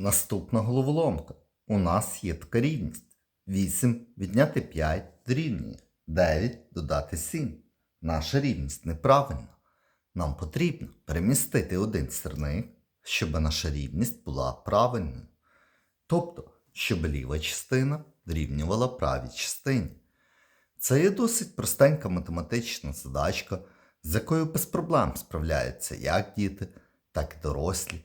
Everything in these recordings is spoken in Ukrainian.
Наступна головоломка. У нас є така рівність. 8 відняти 5 дорівнює 9 додати 7. Наша рівність неправильна. Нам потрібно перемістити один сірник, щоб наша рівність була правильною. Тобто, щоб ліва частина дорівнювала правій частині. Це є досить простенька математична задачка, з якою без проблем справляються як діти, так і дорослі.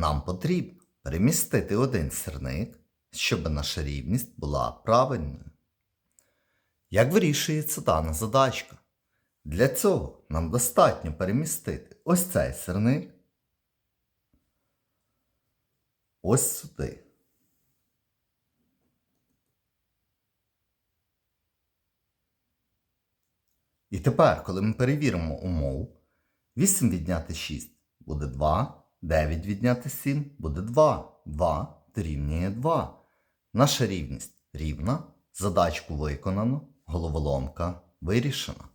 Нам потрібно перемістити один сірник, щоб наша рівність була правильною. Як вирішується дана задачка? Для цього нам достатньо перемістити ось цей сирник ось сюди. І тепер, коли ми перевіримо умову, 8 відняти 6 буде 2, 9 відняти 7 буде 2. 2 дорівнює 2. Наша рівність рівна, задачку виконано, головоломка вирішена.